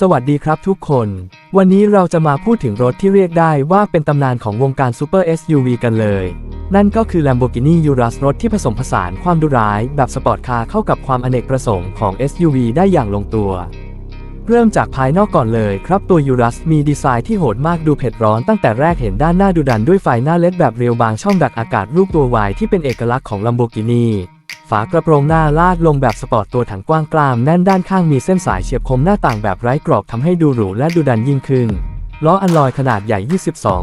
สวัสดีครับทุกคน วันนี้เราจะมาพูดถึงรถที่เรียกได้ว่าเป็นตำนานของวงการซูเปอร์ SUV กันเลย นั่นก็คือ Lamborghini Urus รถที่ผสมผสานความดุร้าย แบบสปอร์ตคาร์เข้ากับความอเนกประสงค์ของ SUV ได้อย่างลงตัว เริ่มจากภายนอกก่อนเลยครับตัว Urus มีดีไซน์ที่โหดมากดูเผ็ดร้อนตั้งแต่แรกเห็นด้านหน้าดุดันด้วยไฟหน้าเลดแบบเรียวบางช่องดักอากาศรูปตัววายที่เป็นเอกลักษณ์ของ Lamborghini ฝากระโปรงหน้าลาดลงแบบสปอร์ตตัวถังกว้างกลามแน่นด้านข้างมีเส้นสายเฉียบคมหน้าต่างแบบไร้กรอบทำให้ดูหรูและดูดันยิ่งขึ้น ล้ออัลลอยขนาดใหญ่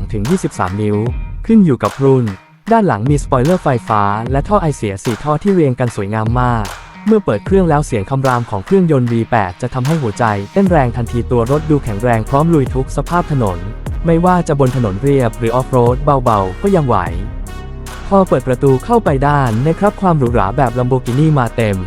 22-23 นิ้ว ขึ้นอยู่กับรุ่น ด้านหลังมีสปอยเลอร์ไฟฟ้า และท่อไอเสียสี่ท่อที่เรียงกันสวยงามมาก เมื่อเปิดเครื่องแล้วเสียงคำรามของเครื่องยนต์ V8 จะทำให้หัวใจเต้นแรงทันทีตัวรถดูแข็งแรงพร้อมลุยทุกสภาพถนน ไม่ว่าจะบนถนนเรียบหรือออฟโรดเบาๆ ก็ยังไหว พอเปิดประตูเข้าไปด้านนะครับความหรูหราแบบ Lamborghini มาเต็ม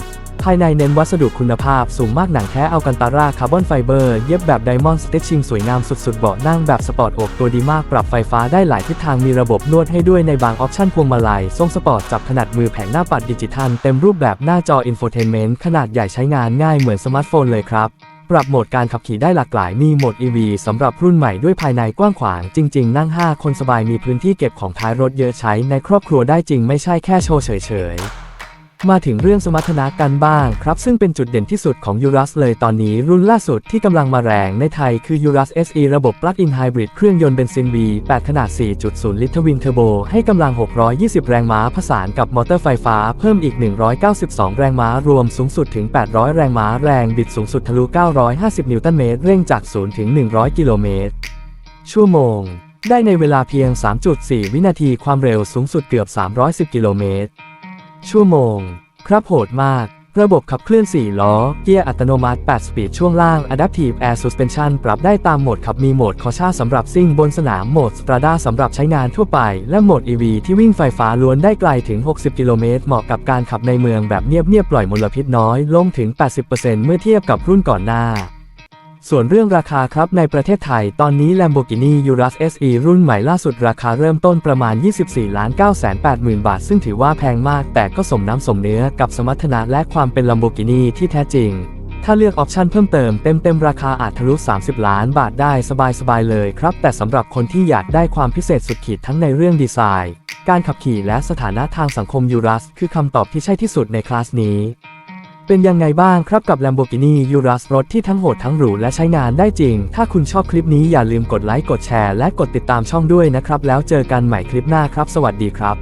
ภายในเน้นวัสดุคุณภาพสูงมากหนังแท้อัลกันตาราคาร์บอนไฟเบอร์เย็บแบบไดมอนด์สเต t ชิ่งสวยงามสุดๆเบาะนั่งแบบสปอร์ตอบตัวดีมากปรับไฟฟ้าได้หลายทิศทางมีระบบนวดให้ด้วยในบางออปชั่นพวงมาลัยทรงสปอร์ตจับขนาดมือแผงหน้าปัดดิจิทัลเต็มรูปแบบหน้าจออินโฟเทนเมนต์ขนาดใหญ่ใช้งานง่ายเหมือนสมาร์ทโฟนเลยครับ ปรับโหมดการขับขี่ได้หลากหลายมีโหมด EV สำหรับรุ่นใหม่ด้วยภายในกว้างขวาง จริง ๆ นั่ง 5 คนสบายมีพื้นที่เก็บของท้ายรถเยอะใช้ในครอบครัวได้จริงไม่ใช่แค่โชว์เฉยๆ มาถึงเรื่องสมรรถนะกันบ้างครับ ซึ่งเป็นจุดเด่นที่สุดของ Urus เลยตอนนี้รุ่นล่าสุดที่กำลังมาแรงในไทยคือ Urus SE ระบบ Plug-in Hybrid เครื่องยนต์เบนซิน V8 ขนาด 4.0 ลิตรทวินเทอร์โบ ให้กำลัง 620 แรงม้าผสานกับมอเตอร์ไฟฟ้าเพิ่มอีก 192 แรงม้ารวมสูงสุดถึง 800 แรงม้าแรงบิดสูงสุดทะลุ 950 นิวตันเมตรเร่งจาก 0 ถึง 100 กิโลเมตร ชั่วโมง ได้ในเวลาเพียง 3.4 วินาทีความเร็วสูงสุดเกือบ 310 กิโลเมตร ชั่วโมง ครับโหดมาก ระบบขับเคลื่อน 4 ล้อ เกียร์อัตโนมัติ 8 สปีด ช่วงล่าง Adaptive Air Suspension ปรับได้ตามโหมดขับมีโหมดคอชาสำหรับซิ่งบนสนาม โหมดสตราดาสำหรับใช้งานทั่วไป และโหมด EV ที่วิ่งไฟฟ้าล้วนได้ไกลถึง 60 กิโลเมตร เหมาะกับการขับในเมืองแบบเงียบๆ ปล่อยมลพิษน้อย ลงถึง 80%เมื่อเทียบกับรุ่นก่อนหน้า ส่วนเรื่องราคาครับในประเทศไทยตอนนี้ Lamborghini Urus SE รุ่นใหม่ล่าสุดราคาเริ่มต้นประมาณ 24 9 8 0 0 0 0 บาท ซึ่งถือว่าแพงมาก แต่ก็สมน้ำสมเนื้อกับสมรรถนะและความเป็น Lamborghini ที่แท้จริง ถ้าเลือกออปชันเพิ่มเติมเต็มๆ ราคาอาจทะลุ 30 ล้านบาทได้สบายๆ เลยครับ แต่สำหรับคนที่อยากได้ความพิเศษสุดขีดทั้งในเรื่องดีไซน์ การขับขี่และสถานะทางสังคม Urus คือคำตอบที่ใช่ที่สุดในคลาสนี้ เป็นยังไงบ้างครับกับ Lamborghini Urus รถที่ทั้งโหดทั้งหรูและใช้งานได้จริง ถ้าคุณชอบคลิปนี้อย่าลืมกดไลค์กดแชร์และกดติดตามช่องด้วยนะครับ แล้วเจอกันใหม่คลิปหน้าครับ สวัสดีครับ